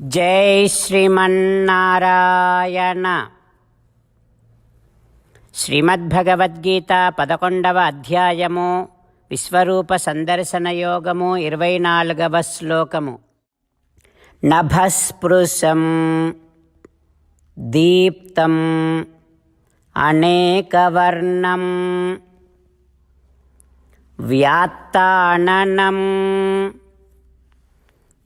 జై శ్రీమన్నారాయణ. శ్రీమద్భగవద్గీత పదకొండవ అధ్యాయము విశ్వరూప సందర్శన యోగము ఇరవై నాలుగవ శ్లోకము. నభస్పృశం దీప్తం అనేకవర్ణం వ్యాత్తాననం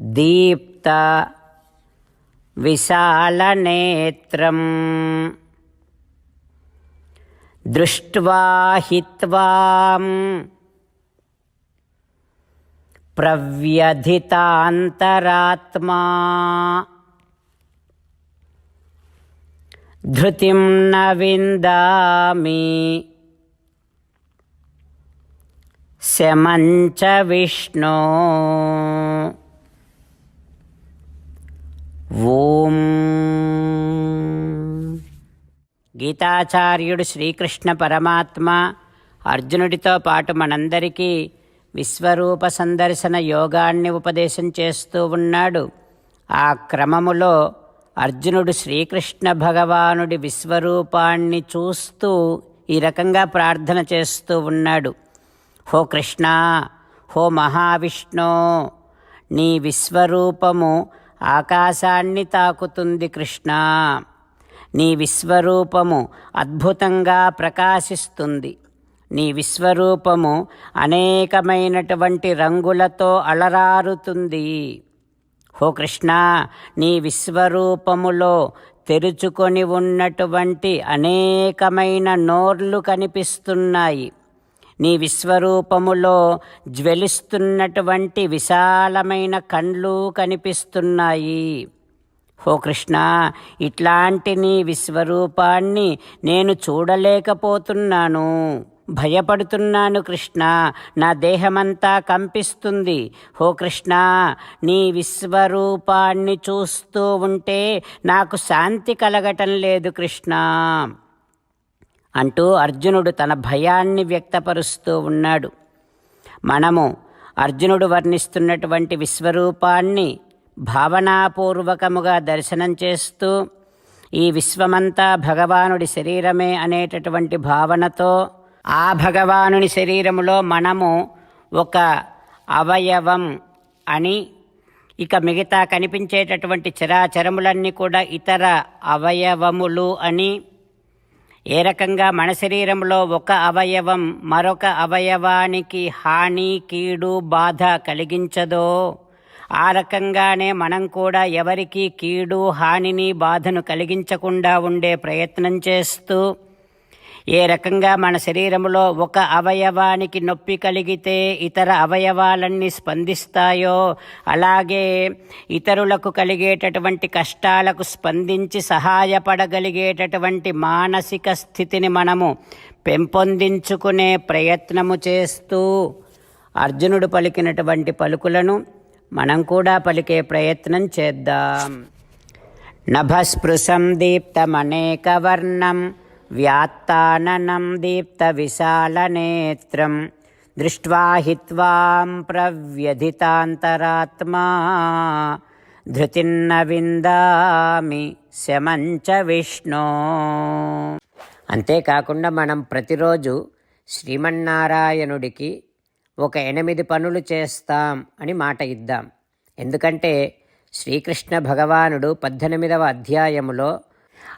దీప్త विशालनेत्रम् दृष्ट्वा हि त्वाम् प्रव्यधितान्तरात्मा धृतिं न विन्दामि शमं च विष्णो ఓం గీతాచార్యుడు శ్రీకృష్ణ పరమాత్మ అర్జునుడితో పాటు మనందరికీ విశ్వరూప సందర్శన యోగాన్ని ఉపదేశం చేస్తూ ఉన్నాడు. ఆ క్రమములో అర్జునుడు శ్రీకృష్ణ భగవానుడి విశ్వరూపాన్ని చూస్తూ ఈ రకంగా ప్రార్థన చేస్తూ ఉన్నాడు. హో కృష్ణ హో మహావిష్ణో నీ విశ్వరూపము ఆకాశాన్ని తాకుతుంది కృష్ణ. నీ విశ్వరూపము అద్భుతంగా ప్రకాశిస్తుంది. నీ విశ్వరూపము అనేకమైనటువంటి రంగులతో అలరారుతుంది. హో కృష్ణ నీ విశ్వరూపములో తెరుచుకొని ఉన్నటువంటి అనేకమైన నోర్లు కనిపిస్తున్నాయి. నీ విశ్వరూపములో జ్వలిస్తున్నటువంటి విశాలమైన కండ్లు కనిపిస్తున్నాయి. ఓ కృష్ణ ఇట్లాంటి నీ విశ్వరూపాన్ని నేను చూడలేకపోతున్నాను. భయపడుతున్నాను కృష్ణ నా దేహమంతా కంపిస్తుంది. హో కృష్ణ నీ విశ్వరూపాన్ని చూస్తూ ఉంటే నాకు శాంతి కలగటం లేదు కృష్ణ. అంటూ అర్జునుడు తన భయాన్ని వ్యక్తపరుస్తూ ఉన్నాడు. మనము అర్జునుడు వర్ణిస్తున్నటువంటి విశ్వరూపాన్ని భావనాపూర్వకముగా దర్శనం చేస్తూ ఈ విశ్వమంతా భగవానుడి శరీరమే అనేటటువంటి భావనతో ఆ భగవానుని శరీరములో మనము ఒక అవయవం అని ఇక మిగతా కనిపించేటటువంటి చరాచరములన్నీ కూడా ఇతర అవయవములు అని ఏ రకంగా మన శరీరంలో ఒక అవయవం మరొక అవయవానికి హాని కీడు బాధ కలిగించదో ఆ రకంగానే మనం కూడా ఎవరికి కీడు హానిని బాధను కలిగించకుండా ఉండే ప్రయత్నం చేస్తూ ఏ రకంగా మన శరీరంలో ఒక అవయవానికి నొప్పి కలిగితే ఇతర అవయవాలన్నీ స్పందిస్తాయో అలాగే ఇతరులకు కలిగేటటువంటి కష్టాలకు స్పందించి సహాయపడగలిగేటటువంటి మానసిక స్థితిని మనము పెంపొందించుకునే ప్రయత్నము చేస్తూ అర్జునుడు పలికినటువంటి పలుకులను మనం కూడా పలికే ప్రయత్నం చేద్దాం. నభస్పృశం దీప్తమనేకవర్ణం వ్యాత్తాననం దీప్తవిశాలనేత్రం దృష్ట్వా हि त्वां ప్రవ్యధితాంతరాత్మా ధృతిన్న విందామి శమంచ విష్ణో అంతేకాకుండా మనం ప్రతిరోజు శ్రీమన్నారాయణుడికి ఒక ఎనిమిది పనులు చేస్తాం అని మాట ఇద్దాం ఎందుకంటే శ్రీకృష్ణ భగవానుడు పద్దెనిమిదవ అధ్యాయములో